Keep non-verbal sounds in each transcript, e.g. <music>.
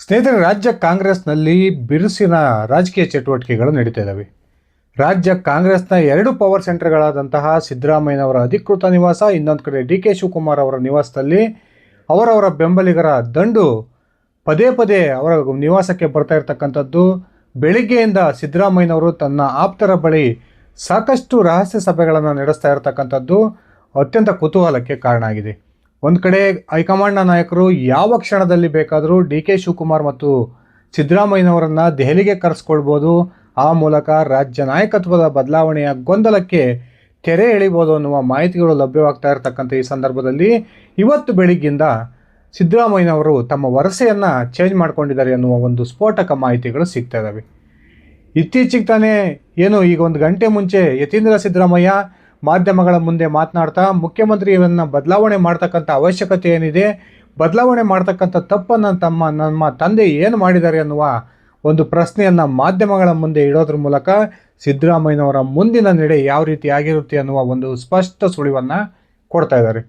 ಸ್ನೇಹಿತರೆ, ರಾಜ್ಯ ಕಾಂಗ್ರೆಸ್ನಲ್ಲಿ ಬಿರುಸಿನ ರಾಜಕೀಯ ಚಟುವಟಿಕೆಗಳು ನಡೀತಾ ಇದ್ದಾವೆ ರಾಜ್ಯ ಕಾಂಗ್ರೆಸ್ನ ಎರಡು ಪವರ್ ಸೆಂಟರ್ಗಳಾದಂತಹ ಸಿದ್ದರಾಮಯ್ಯನವರ ಅಧಿಕೃತ ನಿವಾಸ, ಇನ್ನೊಂದು ಕಡೆ ಡಿ ಕೆ ಶಿವಕುಮಾರ್ ಅವರ ನಿವಾಸದಲ್ಲಿ ಅವರವರ ಬೆಂಬಲಿಗರ ದಂಡು ಪದೇ ಪದೇ ಅವರ ನಿವಾಸಕ್ಕೆ ಬರ್ತಾ ಇರತಕ್ಕಂಥದ್ದು. ಬೆಳಿಗ್ಗೆಯಿಂದ ಸಿದ್ದರಾಮಯ್ಯನವರು ತನ್ನ ಆಪ್ತರ ಬಳಿ ಸಾಕಷ್ಟು ರಹಸ್ಯ ಸಭೆಗಳನ್ನು ನಡೆಸ್ತಾ ಇರತಕ್ಕಂಥದ್ದು ಅತ್ಯಂತ ಕುತೂಹಲಕ್ಕೆ ಕಾರಣ ಆಗಿದೆ. ಒಂದು ಕಡೆ ಹೈಕಮಾಂಡ್ನ ನಾಯಕರು ಯಾವ ಕ್ಷಣದಲ್ಲಿ ಬೇಕಾದರೂ ಡಿ ಕೆ ಶಿವಕುಮಾರ್ ಮತ್ತು ಸಿದ್ದರಾಮಯ್ಯನವರನ್ನು ದೆಹಲಿಗೆ ಕರೆಸ್ಕೊಳ್ಬೋದು. ಆ ಮೂಲಕ ರಾಜ್ಯ ನಾಯಕತ್ವದ ಬದಲಾವಣೆಯ ಗೊಂದಲಕ್ಕೆ ತೆರೆ ಎಳಿಬೋದು ಅನ್ನುವ ಮಾಹಿತಿಗಳು ಲಭ್ಯವಾಗ್ತಾ ಇರತಕ್ಕಂಥ ಈ ಸಂದರ್ಭದಲ್ಲಿ ಇವತ್ತು ಬೆಳಿಗ್ಗಿಂದ ಸಿದ್ದರಾಮಯ್ಯನವರು ತಮ್ಮ ವರಸೆಯನ್ನು ಚೇಂಜ್ ಮಾಡ್ಕೊಂಡಿದ್ದಾರೆ ಅನ್ನುವ ಒಂದು ಸ್ಫೋಟಕ ಮಾಹಿತಿಗಳು ಸಿಗ್ತಾ ಇದ್ದಾವೆ ಇತ್ತೀಚೆಗೆ ತಾನೇ ಏನು ಈಗ ಒಂದು ಗಂಟೆ ಮುಂಚೆ ಯತೀಂದ್ರ ಸಿದ್ದರಾಮಯ್ಯ ಮಾಧ್ಯಮಗಳ ಮುಂದೆ ಮಾತನಾಡ್ತಾ ಮುಖ್ಯಮಂತ್ರಿಯನ್ನು ಬದಲಾವಣೆ ಮಾಡ್ತಕ್ಕಂಥ ಅವಶ್ಯಕತೆ ಏನಿದೆ, ಬದಲಾವಣೆ ಮಾಡ್ತಕ್ಕಂಥ ತಪ್ಪನ್ನು ತಮ್ಮ, ನಮ್ಮ ತಂದೆ ಏನು ಮಾಡಿದ್ದಾರೆ ಅನ್ನುವ ಒಂದು ಪ್ರಶ್ನೆಯನ್ನು ಮಾಧ್ಯಮಗಳ ಮುಂದೆ ಇಡೋದ್ರ ಮೂಲಕ ಸಿದ್ದರಾಮಯ್ಯನವರ ಮುಂದಿನ ನಡೆ ಯಾವ ರೀತಿ ಆಗಿರುತ್ತೆ ಅನ್ನುವ ಒಂದು ಸ್ಪಷ್ಟ ಸುಳಿವನ್ನು ಕೊಡ್ತಾ ಇದ್ದಾರೆ.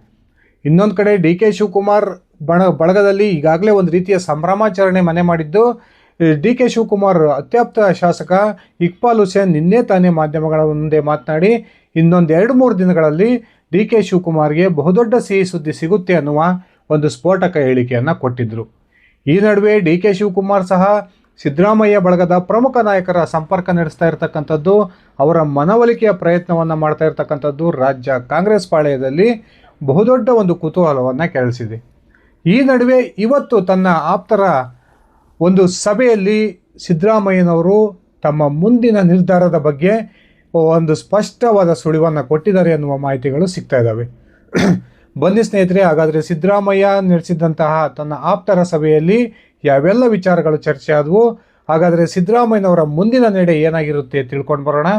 ಇನ್ನೊಂದು ಕಡೆ ಡಿ ಕೆ ಶಿವಕುಮಾರ್ ಬಣ, ಬಳಗದಲ್ಲಿ ಈಗಾಗಲೇ ಒಂದು ರೀತಿಯ ಸಂಭ್ರಮಾಚರಣೆ ಮನೆ ಮಾಡಿದ್ದು ಡಿ ಕೆ ಶಿವಕುಮಾರ್ ಅತ್ಯಾಪ್ತ ಶಾಸಕ ಇಕ್ಬಾಲ್ ಹುಸೇನ್ ನಿನ್ನೆ ತಾನೇ ಮಾಧ್ಯಮಗಳ ಮುಂದೆ ಮಾತನಾಡಿ, ಇನ್ನೊಂದು ಎರಡು ಮೂರು ದಿನಗಳಲ್ಲಿ ಡಿ ಕೆ ಶಿವಕುಮಾರ್ಗೆ ಬಹುದೊಡ್ಡ ಸಿಹಿ ಸುದ್ದಿ ಸಿಗುತ್ತೆ ಅನ್ನುವ ಒಂದು ಸ್ಫೋಟಕ ಹೇಳಿಕೆಯನ್ನು ಕೊಟ್ಟಿದ್ದರು ಈ ನಡುವೆ ಡಿ ಕೆ ಶಿವಕುಮಾರ್ ಸಹ ಸಿದ್ದರಾಮಯ್ಯ ಬಳಗದ ಪ್ರಮುಖ ನಾಯಕರ ಸಂಪರ್ಕ ನಡೆಸ್ತಾ ಇರತಕ್ಕಂಥದ್ದು, ಅವರ ಮನವೊಲಿಕೆಯ ಪ್ರಯತ್ನವನ್ನು ಮಾಡ್ತಾ ಇರತಕ್ಕಂಥದ್ದು ರಾಜ್ಯ ಕಾಂಗ್ರೆಸ್ ಪಾಳೆಯದಲ್ಲಿ ಬಹುದೊಡ್ಡ ಒಂದು ಕುತೂಹಲವನ್ನು ಕೆರಳಿಸಿದೆ. ಈ ನಡುವೆ ಇವತ್ತು ತನ್ನ ಆಪ್ತರ ಒಂದು ಸಭೆಯಲ್ಲಿ ಸಿದ್ದರಾಮಯ್ಯನವರು ತಮ್ಮ ಮುಂದಿನ ನಿರ್ಧಾರದ ಬಗ್ಗೆ ಒಂದು ಸ್ಪಷ್ಟವಾದ ಸುಳಿವನ್ನು ಕೊಟ್ಟಿದ್ದಾರೆ ಎನ್ನುವ ಮಾಹಿತಿಗಳು ಸಿಗ್ತಾ ಇದ್ದಾವೆ. <clears throat> ಬನ್ನಿ ಸ್ನೇಹಿತರೆ, ಹಾಗಾದರೆ ಸಿದ್ದರಾಮಯ್ಯ ನಡೆಸಿದಂತಹ ತನ್ನ ಆಪ್ತರ ಸಭೆಯಲ್ಲಿ ಯಾವೆಲ್ಲ ವಿಚಾರಗಳು ಚರ್ಚೆ ಆದವು? ಹಾಗಾದರೆ ಸಿದ್ದರಾಮಯ್ಯನವರ ಮುಂದಿನ ನಡೆ ಏನಾಗಿರುತ್ತೆ ತಿಳ್ಕೊಂಡು ಬರೋಣ.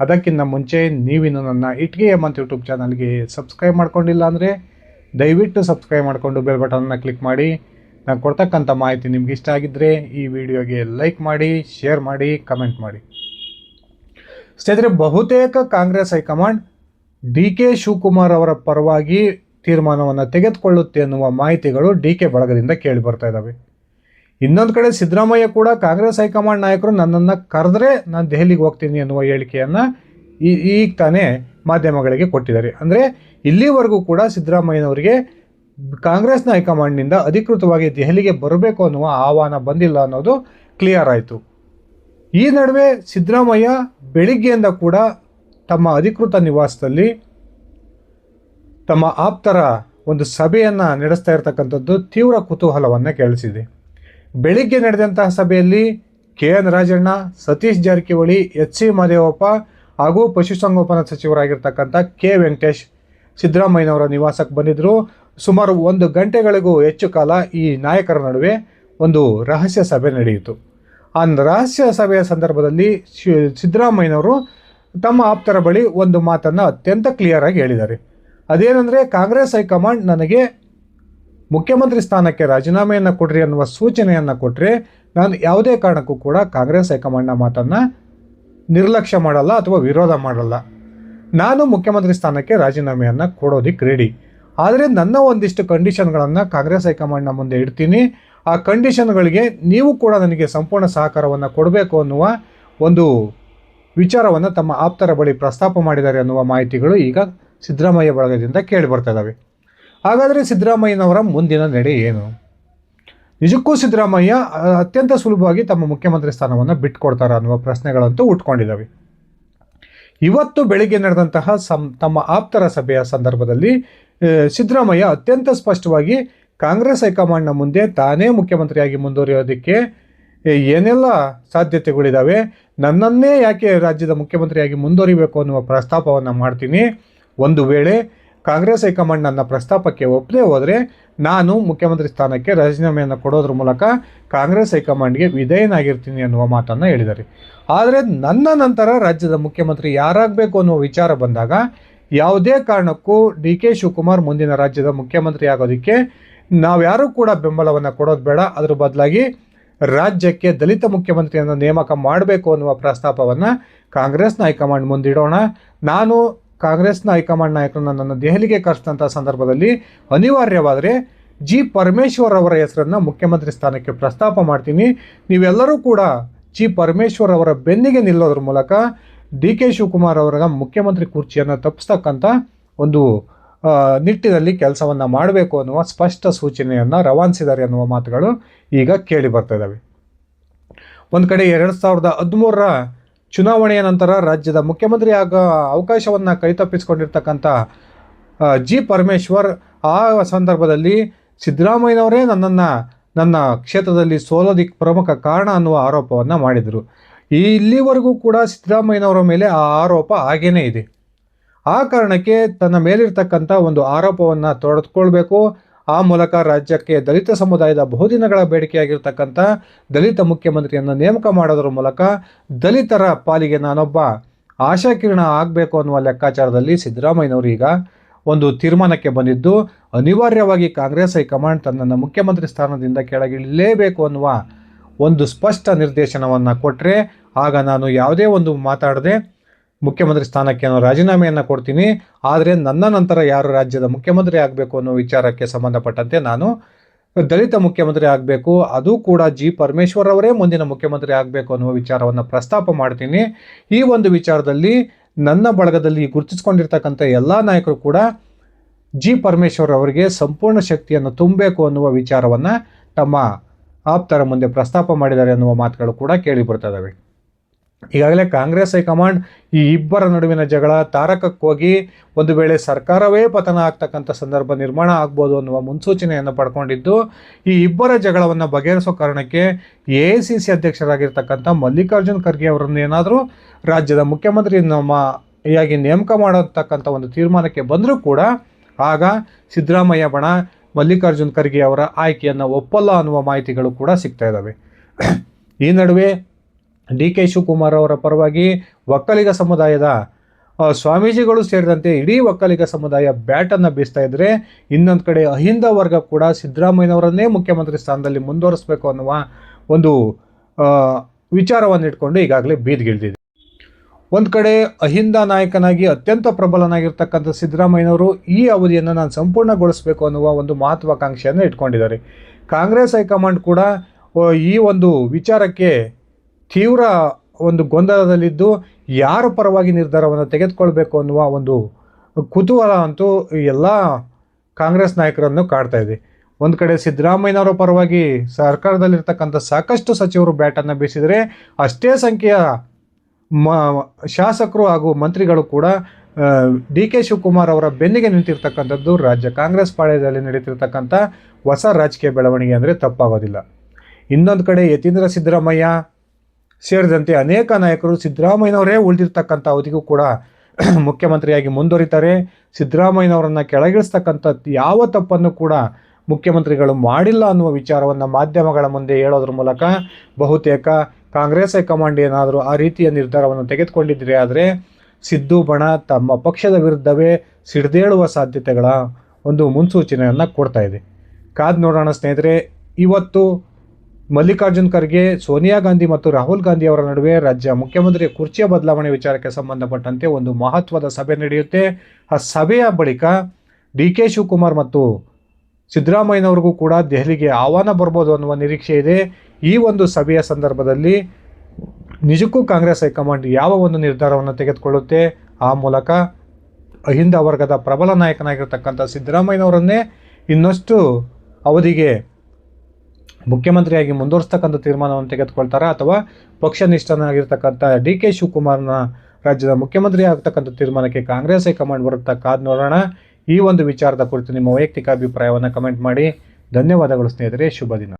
ಅದಕ್ಕಿಂತ ಮುಂಚೆ ನೀವಿನ್ನು ನನ್ನ ಇಟ್ಗೆ ಎಂ ಯೂಟ್ಯೂಬ್ ಚಾನಲ್ಗೆ ಸಬ್ಸ್ಕ್ರೈಬ್ ಮಾಡ್ಕೊಂಡಿಲ್ಲ ಅಂದರೆ ದಯವಿಟ್ಟು ಸಬ್ಸ್ಕ್ರೈಬ್ ಮಾಡಿಕೊಂಡು ಬೆಲ್ ಬಟನ್ನ ಕ್ಲಿಕ್ ಮಾಡಿ. ನಾನು ಕೊಡ್ತಕ್ಕಂಥ ಮಾಹಿತಿ ನಿಮ್ಗೆ ಇಷ್ಟ ಆಗಿದ್ದರೆ ಈ ವಿಡಿಯೋಗೆ ಲೈಕ್ ಮಾಡಿ ಶೇರ್ ಮಾಡಿ ಕಮೆಂಟ್ ಮಾಡಿ. ಸ್ನೇಹಿತರೆ, ಬಹುತೇಕ Congress high command D K Shivakumar ಅವರ ಪರವಾಗಿ ತೀರ್ಮಾನವನ್ನು ತೆಗೆದುಕೊಳ್ಳುತ್ತೆ ಅನ್ನುವ ಮಾಹಿತಿಗಳು ಡಿ ಕೆ ಬಳಗದಿಂದ ಕೇಳಿ ಬರ್ತಾ ಇದ್ದಾವೆ ಇನ್ನೊಂದು ಕಡೆ ಸಿದ್ದರಾಮಯ್ಯ ಕೂಡ ಕಾಂಗ್ರೆಸ್ ಹೈಕಮಾಂಡ್ ನಾಯಕರು ನನ್ನನ್ನು ಕರೆದ್ರೆ ನಾನು ದೆಹಲಿಗೆ ಹೋಗ್ತೀನಿ ಅನ್ನುವ ಹೇಳಿಕೆಯನ್ನು ಈ ಈಗ ತಾನೇ ಮಾಧ್ಯಮಗಳಿಗೆ ಕೊಟ್ಟಿದ್ದಾರೆ. ಅಂದರೆ ಇಲ್ಲಿವರೆಗೂ ಕೂಡ ಸಿದ್ದರಾಮಯ್ಯನವರಿಗೆ ಕಾಂಗ್ರೆಸ್ನ ಹೈಕಮಾಂಡ್ನಿಂದ ಅಧಿಕೃತವಾಗಿ ದೆಹಲಿಗೆ ಬರಬೇಕು ಅನ್ನುವ ಆಹ್ವಾನ ಬಂದಿಲ್ಲ ಅನ್ನೋದು ಕ್ಲಿಯರ್ ಆಯಿತು. ಈ ನಡುವೆ ಸಿದ್ದರಾಮಯ್ಯ ಬೆಳಿಗ್ಗೆಯಿಂದ ಕೂಡ ತಮ್ಮ ಅಧಿಕೃತ ನಿವಾಸದಲ್ಲಿ ತಮ್ಮ ಆಪ್ತರ ಒಂದು ಸಭೆಯನ್ನು ನಡೆಸ್ತಾ ಇರತಕ್ಕಂಥದ್ದು ತೀವ್ರ ಕುತೂಹಲವನ್ನು ಕೇಳಿಸಿದೆ. ಬೆಳಿಗ್ಗೆ ನಡೆದಂತಹ ಸಭೆಯಲ್ಲಿ K N Rajanna, Satish Jarkiholi, H C Mahadevappa ಹಾಗೂ ಪಶುಸಂಗೋಪನಾ ಸಚಿವರಾಗಿರ್ತಕ್ಕಂಥ ಕೆ ವೆಂಕಟೇಶ್ ಸಿದ್ದರಾಮಯ್ಯನವರ ನಿವಾಸಕ್ಕೆ ಬಂದಿದ್ದರು ಸುಮಾರು ಒಂದು ಗಂಟೆಗಳಿಗೂ ಹೆಚ್ಚು ಕಾಲ ಈ ನಾಯಕರ ನಡುವೆ ಒಂದು ರಹಸ್ಯ ಸಭೆ ನಡೆಯಿತು. ಆ ರಹಸ್ಯ ಸಭೆಯ ಸಂದರ್ಭದಲ್ಲಿ ಸಿದ್ದರಾಮಯ್ಯನವರು ತಮ್ಮ ಆಪ್ತರ ಬಳಿ ಒಂದು ಮಾತನ್ನು ಅತ್ಯಂತ ಕ್ಲಿಯರ್ ಆಗಿ ಹೇಳಿದ್ದಾರೆ. ಅದೇನೆಂದರೆ, ಕಾಂಗ್ರೆಸ್ ಹೈಕಮಾಂಡ್ ನನಗೆ ಮುಖ್ಯಮಂತ್ರಿ ಸ್ಥಾನಕ್ಕೆ ರಾಜೀನಾಮೆಯನ್ನು ಕೊಡ್ರಿ ಅನ್ನುವ ಸೂಚನೆಯನ್ನು ಕೊಟ್ಟರೆ ನಾನು ಯಾವುದೇ ಕಾರಣಕ್ಕೂ ಕೂಡ ಕಾಂಗ್ರೆಸ್ ಹೈಕಮಾಂಡ್ನ ಮಾತನ್ನು ನಿರ್ಲಕ್ಷ್ಯ ಮಾಡಲ್ಲ ಅಥವಾ ವಿರೋಧ ಮಾಡಲ್ಲ. ನಾನು ಮುಖ್ಯಮಂತ್ರಿ ಸ್ಥಾನಕ್ಕೆ ರಾಜೀನಾಮೆಯನ್ನು ಕೊಡೋದಿಕ್ಕೆ ರೆಡಿ ಆದರೆ ನನ್ನ ಒಂದಿಷ್ಟು ಕಂಡೀಷನ್ಗಳನ್ನು ಕಾಂಗ್ರೆಸ್ ಹೈಕಮಾಂಡ್ನ ಮುಂದೆ ಇಡ್ತೀನಿ. ಆ ಕಂಡೀಷನ್ಗಳಿಗೆ ನೀವು ಕೂಡ ನನಗೆ ಸಂಪೂರ್ಣ ಸಹಕಾರವನ್ನು ಕೊಡಬೇಕು ಅನ್ನುವ ಒಂದು ವಿಚಾರವನ್ನು ತಮ್ಮ ಆಪ್ತರ ಬಳಿ ಪ್ರಸ್ತಾಪ ಮಾಡಿದ್ದಾರೆ ಅನ್ನುವ ಮಾಹಿತಿಗಳು ಈಗ ಸಿದ್ದರಾಮಯ್ಯ ಬಳಗದಿಂದ ಕೇಳಿ ಬರ್ತಾ ಹಾಗಾದರೆ ಸಿದ್ದರಾಮಯ್ಯನವರ ಮುಂದಿನ ನಡೆ ಏನು? ನಿಜಕ್ಕೂ ಸಿದ್ದರಾಮಯ್ಯ ಅತ್ಯಂತ ಸುಲಭವಾಗಿ ತಮ್ಮ ಮುಖ್ಯಮಂತ್ರಿ ಸ್ಥಾನವನ್ನು ಬಿಟ್ಕೊಡ್ತಾರ ಅನ್ನುವ ಪ್ರಶ್ನೆಗಳಂತೂ ಉಟ್ಕೊಂಡಿದ್ದಾವೆ ಇವತ್ತು ಬೆಳಿಗ್ಗೆ ನಡೆದಂತಹ ಸಂ, ತಮ್ಮ ಆಪ್ತರ ಸಭೆಯ ಸಂದರ್ಭದಲ್ಲಿ ಸಿದ್ದರಾಮಯ್ಯ ಅತ್ಯಂತ ಸ್ಪಷ್ಟವಾಗಿ ಕಾಂಗ್ರೆಸ್ ಹೈಕಮಾಂಡ್ನ ಮುಂದೆ ತಾನೇ ಮುಖ್ಯಮಂತ್ರಿಯಾಗಿ ಮುಂದುವರಿಯೋದಕ್ಕೆ ಏನೆಲ್ಲ ಸಾಧ್ಯತೆಗಳಿದ್ದಾವೆ ನನ್ನನ್ನೇ ಯಾಕೆ ರಾಜ್ಯದ ಮುಖ್ಯಮಂತ್ರಿಯಾಗಿ ಮುಂದುವರಿಬೇಕು ಅನ್ನುವ ಪ್ರಸ್ತಾಪವನ್ನು ಮಾಡ್ತೀನಿ. ಒಂದು ವೇಳೆ ಕಾಂಗ್ರೆಸ್ ಹೈಕಮಾಂಡ್ ನನ್ನ ಪ್ರಸ್ತಾಪಕ್ಕೆ ಒಪ್ಪದೆ ಹೋದರೆ ನಾನು ಮುಖ್ಯಮಂತ್ರಿ ಸ್ಥಾನಕ್ಕೆ ರಾಜೀನಾಮೆಯನ್ನು ಕೊಡೋದ್ರ ಮೂಲಕ ಕಾಂಗ್ರೆಸ್ ಹೈಕಮಾಂಡ್ಗೆ ವಿಧೇಯನಾಗಿರ್ತೀನಿ ಅನ್ನುವ ಮಾತನ್ನು ಹೇಳಿದ್ದಾರೆ. ಆದರೆ ನನ್ನ ನಂತರ ರಾಜ್ಯದ ಮುಖ್ಯಮಂತ್ರಿ ಯಾರಾಗಬೇಕು ಅನ್ನುವ ವಿಚಾರ ಬಂದಾಗ ಯಾವುದೇ ಕಾರಣಕ್ಕೂ ಡಿ ಕೆ ಶಿವಕುಮಾರ್ ಮುಂದಿನ ರಾಜ್ಯದ ಮುಖ್ಯಮಂತ್ರಿ ಆಗೋದಕ್ಕೆ ನಾವ್ಯಾರೂ ಕೂಡ ಬೆಂಬಲವನ್ನು ಕೊಡೋದು ಬೇಡ. ಅದರ ಬದಲಾಗಿ ರಾಜ್ಯಕ್ಕೆ ದಲಿತ ಮುಖ್ಯಮಂತ್ರಿಯನ್ನು ನೇಮಕ ಮಾಡಬೇಕು ಅನ್ನುವ ಪ್ರಸ್ತಾಪವನ್ನು ಕಾಂಗ್ರೆಸ್ನ ಹೈಕಮಾಂಡ್ ಮುಂದಿಡೋಣ. ನಾನು ಕಾಂಗ್ರೆಸ್ನ ಹೈಕಮಾಂಡ್ ನಾಯಕರನ್ನ ನನ್ನ ದೆಹಲಿಗೆ ಕರೆಸಿದಂಥ ಸಂದರ್ಭದಲ್ಲಿ ಅನಿವಾರ್ಯವಾದರೆ ಜಿ ಪರಮೇಶ್ವರ್ ಅವರ ಹೆಸರನ್ನು ಮುಖ್ಯಮಂತ್ರಿ ಸ್ಥಾನಕ್ಕೆ ಪ್ರಸ್ತಾಪ ಮಾಡ್ತೀನಿ. ನೀವೆಲ್ಲರೂ ಕೂಡ ಜಿ ಪರಮೇಶ್ವರ್ ಅವರ ಬೆನ್ನಿಗೆ ನಿಲ್ಲೋದ್ರ ಮೂಲಕ ಡಿ ಕೆ ಶಿವಕುಮಾರ್ ಅವರ ಮುಖ್ಯಮಂತ್ರಿ ಕುರ್ಚಿಯನ್ನು ತಪ್ಪಿಸ್ತಕ್ಕಂಥ ಒಂದು ನಿಟ್ಟಿನಲ್ಲಿ ಕೆಲಸವನ್ನು ಮಾಡಬೇಕು ಅನ್ನುವ ಸ್ಪಷ್ಟ ಸೂಚನೆಯನ್ನು ರವಾನಿಸಿದ್ದಾರೆ ಅನ್ನುವ ಮಾತುಗಳು ಈಗ ಕೇಳಿ ಬರ್ತಾ ಇದ್ದಾವೆ ಒಂದು ಕಡೆ ಎರಡು ಸಾವಿರದ ಹದಿಮೂರರ ಚುನಾವಣೆಯ ನಂತರ ರಾಜ್ಯದ ಮುಖ್ಯಮಂತ್ರಿ ಆಗ ಅವಕಾಶವನ್ನು ಕೈತಪ್ಪಿಸಿಕೊಂಡಿರ್ತಕ್ಕಂಥ ಜಿ ಪರಮೇಶ್ವರ್ ಆ ಸಂದರ್ಭದಲ್ಲಿ ಸಿದ್ದರಾಮಯ್ಯನವರೇ ನನ್ನನ್ನು, ನನ್ನ ಕ್ಷೇತ್ರದಲ್ಲಿ ಸೋಲೋದಿಕ್ಕೆ ಪ್ರಮುಖ ಕಾರಣ ಅನ್ನುವ ಆರೋಪವನ್ನು ಮಾಡಿದರು. ಇಲ್ಲಿವರೆಗೂ ಕೂಡ ಸಿದ್ದರಾಮಯ್ಯನವರ ಮೇಲೆ ಆ ಆರೋಪ ಹಾಗೇನೇ ಇದೆ. ಆ ಕಾರಣಕ್ಕೆ ತನ್ನ ಮೇಲಿರ್ತಕ್ಕಂಥ ಒಂದು ಆರೋಪವನ್ನು ತೊಡೆದುಕೊಳ್ಬೇಕು ಆ ಮೂಲಕ ರಾಜ್ಯಕ್ಕೆ ದಲಿತ ಸಮುದಾಯದ ಬಹುದಿನಗಳ ಬೇಡಿಕೆಯಾಗಿರ್ತಕ್ಕಂಥ ದಲಿತ ಮುಖ್ಯಮಂತ್ರಿಯನ್ನು ನೇಮಕ ಮಾಡೋದ್ರ ಮೂಲಕ ದಲಿತರ ಪಾಲಿಗೆ ನಾನೊಬ್ಬ ಆಶಾಕಿರಣ ಆಗಬೇಕು ಅನ್ನುವ ಲೆಕ್ಕಾಚಾರದಲ್ಲಿ ಸಿದ್ದರಾಮಯ್ಯನವರು ಈಗ ಒಂದು ತೀರ್ಮಾನಕ್ಕೆ ಬಂದಿದ್ದು, ಅನಿವಾರ್ಯವಾಗಿ ಕಾಂಗ್ರೆಸ್ ಹೈಕಮಾಂಡ್ ತನ್ನನ್ನು ಮುಖ್ಯಮಂತ್ರಿ ಸ್ಥಾನದಿಂದ ಕೆಳಗಿಳಲೇಬೇಕು ಅನ್ನುವ ಒಂದು ಸ್ಪಷ್ಟ ನಿರ್ದೇಶನವನ್ನು ಕೊಟ್ಟರೆ ಆಗ ನಾನು ಯಾವುದೇ ಒಂದು ಮಾತಾಡದೆ ಮುಖ್ಯಮಂತ್ರಿ ಸ್ಥಾನಕ್ಕೆ ನಾನು ರಾಜೀನಾಮೆಯನ್ನು ಕೊಡ್ತೀನಿ, ಆದರೆ ನನ್ನ ನಂತರ ಯಾರು ರಾಜ್ಯದ ಮುಖ್ಯಮಂತ್ರಿ ಆಗಬೇಕು ಅನ್ನೋ ವಿಚಾರಕ್ಕೆ ಸಂಬಂಧಪಟ್ಟಂತೆ ನಾನು ದಲಿತ ಮುಖ್ಯಮಂತ್ರಿ ಆಗಬೇಕು, ಅದು ಕೂಡ ಜಿ ಪರಮೇಶ್ವರ್ ಅವರೇ ಮುಂದಿನ ಮುಖ್ಯಮಂತ್ರಿ ಆಗಬೇಕು ಅನ್ನುವ ವಿಚಾರವನ್ನು ಪ್ರಸ್ತಾಪ ಮಾಡ್ತೀನಿ. ಈ ಒಂದು ವಿಚಾರದಲ್ಲಿ ನನ್ನ ಬಳಗದಲ್ಲಿ ಗುರುತಿಸ್ಕೊಂಡಿರ್ತಕ್ಕಂಥ ಎಲ್ಲ ನಾಯಕರು ಕೂಡ ಜಿ ಪರಮೇಶ್ವರ್ ಅವರಿಗೆ ಸಂಪೂರ್ಣ ಶಕ್ತಿಯನ್ನು ತುಂಬಬೇಕು ಅನ್ನುವ ವಿಚಾರವನ್ನು ತಮ್ಮ ಆಪ್ತರ ಮುಂದೆ ಪ್ರಸ್ತಾಪ ಮಾಡಿದ್ದಾರೆ ಅನ್ನುವ ಮಾತುಗಳು ಕೂಡ ಕೇಳಿ ಬರ್ತಾ ಈಗಾಗಲೇ ಕಾಂಗ್ರೆಸ್ ಹೈಕಮಾಂಡ್ ಈ ಇಬ್ಬರ ನಡುವಿನ ಜಗಳ ತಾರಕಕ್ಕೋಗಿ ಒಂದು ವೇಳೆ ಸರ್ಕಾರವೇ ಪತನ ಆಗ್ತಕ್ಕಂಥ ಸಂದರ್ಭ ನಿರ್ಮಾಣ ಆಗ್ಬೋದು ಅನ್ನುವ ಮುನ್ಸೂಚನೆಯನ್ನು ಪಡ್ಕೊಂಡಿದ್ದು, ಈ ಇಬ್ಬರ ಜಗಳವನ್ನು ಬಗೆಹರಿಸೋ ಕಾರಣಕ್ಕೆ ಎ ಐ ಸಿ ಸಿ ಅಧ್ಯಕ್ಷರಾಗಿರ್ತಕ್ಕಂಥ ಮಲ್ಲಿಕಾರ್ಜುನ್ ಖರ್ಗೆ ಅವರನ್ನು ಏನಾದರೂ ರಾಜ್ಯದ ಮುಖ್ಯಮಂತ್ರಿ ನಮ್ಮ ಯಾಗಿ ನೇಮಕ ಮಾಡತಕ್ಕಂಥ ಒಂದು ತೀರ್ಮಾನಕ್ಕೆ ಬಂದರೂ ಕೂಡ ಆಗ ಸಿದ್ದರಾಮಯ್ಯ ಬಣ ಮಲ್ಲಿಕಾರ್ಜುನ್ ಖರ್ಗೆ ಅವರ ಆಯ್ಕೆಯನ್ನು ಒಪ್ಪಲ್ಲ ಅನ್ನುವ ಮಾಹಿತಿಗಳು ಕೂಡ ಸಿಗ್ತಾ ಇದ್ದಾವೆ ಈ ನಡುವೆ ಡಿ ಕೆ ಶಿವಕುಮಾರ್ ಅವರ ಪರವಾಗಿ ಒಕ್ಕಲಿಗ ಸಮುದಾಯದ ಸ್ವಾಮೀಜಿಗಳು ಸೇರಿದಂತೆ ಇಡೀ ಒಕ್ಕಲಿಗ ಸಮುದಾಯ ಬ್ಯಾಟನ್ನು ಬೀಸ್ತಾ ಇದ್ದರೆ ಇನ್ನೊಂದು ಕಡೆ ಅಹಿಂದ ವರ್ಗ ಕೂಡ ಸಿದ್ದರಾಮಯ್ಯನವರನ್ನೇ ಮುಖ್ಯಮಂತ್ರಿ ಸ್ಥಾನದಲ್ಲಿ ಮುಂದುವರಿಸಬೇಕು ಅನ್ನುವ ಒಂದು ವಿಚಾರವನ್ನು ಇಟ್ಕೊಂಡು ಈಗಾಗಲೇ ಬೀದ್ಗಿಳಿದಿದೆ. ಒಂದು ಕಡೆ ಅಹಿಂದ ನಾಯಕನಾಗಿ ಅತ್ಯಂತ ಪ್ರಬಲನಾಗಿರ್ತಕ್ಕಂಥ ಸಿದ್ದರಾಮಯ್ಯನವರು ಈ ಅವಧಿಯನ್ನು ನಾನು ಸಂಪೂರ್ಣಗೊಳಿಸಬೇಕು ಅನ್ನುವ ಒಂದು ಮಹತ್ವಾಕಾಂಕ್ಷೆಯನ್ನು ಇಟ್ಕೊಂಡಿದ್ದಾರೆ. ಕಾಂಗ್ರೆಸ್ ಹೈಕಮಾಂಡ್ ಕೂಡ ಈ ಒಂದು ವಿಚಾರಕ್ಕೆ ತೀವ್ರ ಒಂದು ಗೊಂದಲದಲ್ಲಿದ್ದು ಯಾರ ಪರವಾಗಿ ನಿರ್ಧಾರವನ್ನು ತೆಗೆದುಕೊಳ್ಬೇಕು ಅನ್ನುವ ಒಂದು ಕುತೂಹಲ ಅಂತೂ ಎಲ್ಲ ಕಾಂಗ್ರೆಸ್ ನಾಯಕರನ್ನು ಕಾಡ್ತಾ ಇದೆ. ಒಂದು ಕಡೆ ಸಿದ್ದರಾಮಯ್ಯನವರ ಪರವಾಗಿ ಸರ್ಕಾರದಲ್ಲಿರ್ತಕ್ಕಂಥ ಸಾಕಷ್ಟು ಸಚಿವರು ಬ್ಯಾಟನ್ನು ಬೀಸಿದರೆ ಅಷ್ಟೇ ಸಂಖ್ಯೆಯ ಮ, ಶಾಸಕರು ಹಾಗೂ ಮಂತ್ರಿಗಳು ಕೂಡ ಡಿ ಕೆ ಶಿವಕುಮಾರ್ ಅವರ ಬೆನ್ನಿಗೆ ನಿಂತಿರ್ತಕ್ಕಂಥದ್ದು ರಾಜ್ಯ ಕಾಂಗ್ರೆಸ್ ಪಾಳ್ಯದಲ್ಲಿ ನಡೀತಿರ್ತಕ್ಕಂಥ ಹೊಸ ರಾಜಕೀಯ ಬೆಳವಣಿಗೆ ಅಂದರೆ ತಪ್ಪಾಗೋದಿಲ್ಲ. ಇನ್ನೊಂದು ಕಡೆ ಯತೀಂದ್ರ ಸಿದ್ದರಾಮಯ್ಯ ಸೇರಿದಂತೆ ಅನೇಕ ನಾಯಕರು ಸಿದ್ದರಾಮಯ್ಯನವರೇ ಉಳಿದಿರ್ತಕ್ಕಂಥ ಅವಧಿಗೂ ಕೂಡ <clears throat> ಮುಖ್ಯಮಂತ್ರಿಯಾಗಿ ಮುಂದುವರಿತಾರೆ. ಸಿದ್ದರಾಮಯ್ಯನವರನ್ನು ಕೆಳಗಿಳಿಸ್ತಕ್ಕಂಥ ಯಾವ ತಪ್ಪನ್ನು ಕೂಡ ಮುಖ್ಯಮಂತ್ರಿಗಳು ಮಾಡಿಲ್ಲ ಅನ್ನುವ ವಿಚಾರವನ್ನು ಮಾಧ್ಯಮಗಳ ಮುಂದೆ ಹೇಳೋದ್ರ ಮೂಲಕ ಬಹುತೇಕ ಕಾಂಗ್ರೆಸ್ ಹೈಕಮಾಂಡ್ ಏನಾದರೂ ಆ ರೀತಿಯ ನಿರ್ಧಾರವನ್ನು ತೆಗೆದುಕೊಂಡಿದ್ರೆ ಆದರೆ ಸಿದ್ದು, ಬಣ ತಮ್ಮ ಪಕ್ಷದ ವಿರುದ್ಧವೇ ಸಿಡಿದೇಳುವ ಸಾಧ್ಯತೆಗಳ ಒಂದು ಮುನ್ಸೂಚನೆಯನ್ನು ಕೊಡ್ತಾ ಇದೆ. ಕಾದ್ ನೋಡೋಣ ಸ್ನೇಹಿತರೆ, ಇವತ್ತು ಮಲ್ಲಿಕಾರ್ಜುನ್ ಖರ್ಗೆ, ಸೋನಿಯಾ ಗಾಂಧಿ ಮತ್ತು ರಾಹುಲ್ ಗಾಂಧಿ ಅವರ ನಡುವೆ ರಾಜ್ಯ ಮುಖ್ಯಮಂತ್ರಿ ಕುರ್ಚಿಯ ಬದಲಾವಣೆ ವಿಚಾರಕ್ಕೆ ಸಂಬಂಧಪಟ್ಟಂತೆ ಒಂದು ಮಹತ್ವದ ಸಭೆ ನಡೆಯುತ್ತೆ. ಆ ಸಭೆಯ ಬಳಿಕ ಡಿ ಕೆ ಶಿವಕುಮಾರ್ ಮತ್ತು ಸಿದ್ದರಾಮಯ್ಯನವ್ರಿಗೂ ಕೂಡ ದೆಹಲಿಗೆ ಆಹ್ವಾನ ಬರ್ಬೋದು ಅನ್ನುವ ನಿರೀಕ್ಷೆ ಇದೆ. ಈ ಒಂದು ಸಭೆಯ ಸಂದರ್ಭದಲ್ಲಿ ನಿಜಕ್ಕೂ ಕಾಂಗ್ರೆಸ್ ಹೈಕಮಾಂಡ್ ಯಾವ ಒಂದು ನಿರ್ಧಾರವನ್ನು ತೆಗೆದುಕೊಳ್ಳುತ್ತೆ? ಆ ಮೂಲಕ ಅಹಿಂದ ವರ್ಗದ ಪ್ರಬಲ ನಾಯಕನಾಗಿರ್ತಕ್ಕಂಥ ಸಿದ್ದರಾಮಯ್ಯನವರನ್ನೇ ಇನ್ನಷ್ಟು ಅವಧಿಗೆ ಮುಖ್ಯಮಂತ್ರಿಯಾಗಿ ಮುಂದುವರಿಸ್ತಕ್ಕಂಥ ತೀರ್ಮಾನವನ್ನು ತೆಗೆದುಕೊಳ್ತಾರೆ? ಅಥವಾ ಪಕ್ಷನಿಷ್ಠನಾಗಿರ್ತಕ್ಕಂಥ ಡಿ ಕೆ ಶಿವಕುಮಾರ್ನ ರಾಜ್ಯದ ಮುಖ್ಯಮಂತ್ರಿ ಆಗ್ತಕ್ಕಂಥ ತೀರ್ಮಾನಕ್ಕೆ ಕಾಂಗ್ರೆಸ್ ಹೈಕಮಾಂಡ್ ಬರುತ್ತಾ? ಕಾದ್ ನೋಡೋಣ. ಈ ಒಂದು ವಿಚಾರದ ಕುರಿತು ನಿಮ್ಮ ವೈಯಕ್ತಿಕ ಅಭಿಪ್ರಾಯವನ್ನು ಕಮೆಂಟ್ ಮಾಡಿ. ಧನ್ಯವಾದಗಳು ಸ್ನೇಹಿತರೆ ಶುಭ ದಿನ.